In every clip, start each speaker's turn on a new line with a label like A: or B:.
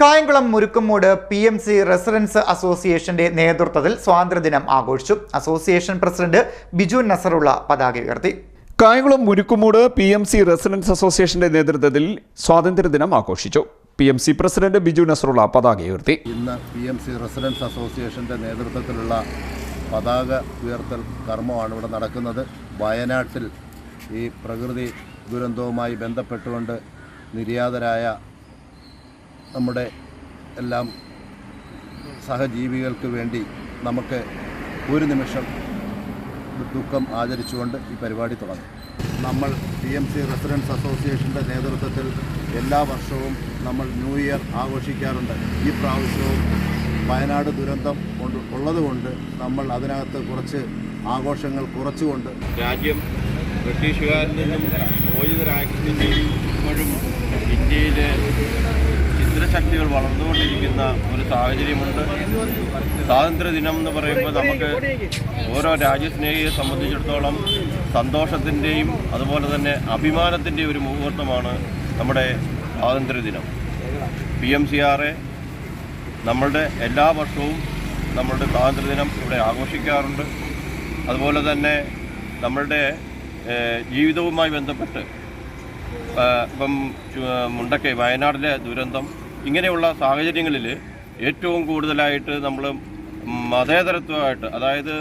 A: Kayamkulam Murukkummoodu P M C residents അസോസിയേഷന്റെ നേതൃത്വത്തിൽ സ്വാതന്ത്ര്യദിനം ആഘോഷിച്ചു. അസോസിയേഷൻ പ്രസിഡന്റ് ബിജു നസറുള്ള പതാക ഉയർത്തി.
B: Kayamkulam Murukkummoodu P M C residents അസോസിയേഷന്റെ നേതൃത്വത്തിൽ സ്വാതന്ത്ര്യദിനം ആഘോഷിച്ചു. P M C president Biju Nasarulla പതാക ഉയർത്തി.
C: ഇന്ന് പി എം സി റെസിഡൻസ് അസോസിയേഷന്റെ നേതൃത്വത്തിലുള്ള പതാക ഉയർത്തൽ കർമ്മമാണ് ഇവിടെ നടക്കുന്നത്. വയനാട്ടിൽ ഈ പ്രകൃതി ദുരന്തവുമായി ബന്ധപ്പെട്ടുകൊണ്ട് നിര്യാതരായ നമ്മുടെ എല്ലാം സഹജീവികൾക്ക് വേണ്ടി നമുക്ക് ഒരു നിമിഷം ദുഃഖം ആചരിച്ചുകൊണ്ട് ഈ പരിപാടി തുടങ്ങും. നമ്മൾ പി എം സി റെസിഡൻസ് അസോസിയേഷന്റെ നേതൃത്വത്തിൽ എല്ലാ വർഷവും നമ്മൾ ന്യൂ ഇയർ ആഘോഷിക്കാറുണ്ട്. ഈ പ്രാവശ്യവും വയനാട് ദുരന്തം കൊണ്ട് ഉള്ളതുകൊണ്ട് നമ്മൾ അതിനകത്ത് കുറച്ച് ആഘോഷങ്ങൾ കുറച്ചുകൊണ്ട്
D: രാജ്യം ബ്രിട്ടീഷുകാരിൽ നിന്നും മോചിതരാക്കിയിട്ടും ഇപ്പോഴും ഇന്ത്യയിലെ ചിത്രശക്തികൾ വളർന്നുകൊണ്ടിരിക്കുന്ന ഒരു സാഹചര്യമുണ്ട്. സ്വാതന്ത്ര്യ ദിനം എന്ന് പറയുമ്പോൾ നമുക്ക് ഓരോ രാജ്യസ്നേഹിയെ സംബന്ധിച്ചിടത്തോളം സന്തോഷത്തിന്റെയും അതുപോലെ തന്നെ അഭിമാനത്തിന്റെയും ഒരു മുഹൂർത്തമാണ് നമ്മുടെ സ്വാതന്ത്ര്യ ദിനം പി എം സി ആർ നമ്മളുടെ എല്ലാ വർഷവും നമ്മളുടെ സ്വാതന്ത്ര്യദിനം ഇവിടെ ആഘോഷിക്കാറുണ്ട്. അതുപോലെ തന്നെ നമ്മളുടെ ജീവിതവുമായി ബന്ധപ്പെട്ട് ഇപ്പം മുണ്ടക്കൈ വയനാടിലെ ദുരന്തം ഇങ്ങനെയുള്ള സാഹചര്യങ്ങളിൽ ഏറ്റവും കൂടുതലായിട്ട് നമ്മൾ മതേതരത്വമായിട്ട് അതായത്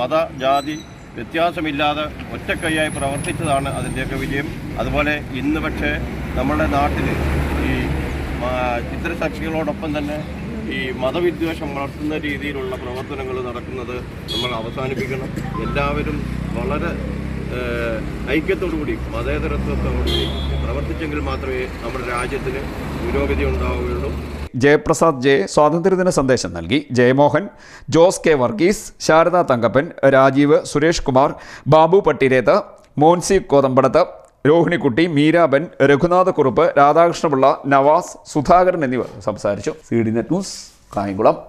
D: മത ജാതി വ്യത്യാസമില്ലാതെ ഒറ്റക്കൈയായി പ്രവർത്തിച്ചതാണ് അതിന്റെയൊക്കെ വിജയം. അതുപോലെ ഇന്ന് പക്ഷേ നമ്മുടെ നാട്ടിൽ ഈ ചിത്രശക്തികളോടൊപ്പം തന്നെ ഈ മതവിദ്വേഷം വളർത്തുന്ന രീതിയിലുള്ള പ്രവർത്തനങ്ങൾ നടക്കുന്നത് നമ്മൾ അവസാനിപ്പിക്കണം. എല്ലാവരും വളരെ ഐക്യത്തോടുകൂടി മതേതരത്വത്തോടുകൂടി പ്രവർത്തിച്ചെങ്കിൽ മാത്രമേ നമ്മുടെ രാജ്യത്തിന് പുരോഗതി ഉണ്ടാവുകയുള്ളൂ.
B: ജയപ്രസാദ് ജെ സ്വാതന്ത്ര്യദിന സന്ദേശം നൽകി. ജയമോഹൻ ജോസ് കെ വർഗീസ് ശാരദ തങ്കപ്പൻ രാജീവ് സുരേഷ് കുമാർ ബാബു പട്ടിരേത്ത് മോൻസി കോതമ്പടത്ത് രോഹിണിക്കുട്ടി മീരാബൻ രഘുനാഥ കുറുപ്പ് രാധാകൃഷ്ണപിള്ള നവാസ് സുധാകരൻ എന്നിവർ സംസാരിച്ചു. C D net news Kayamkulam.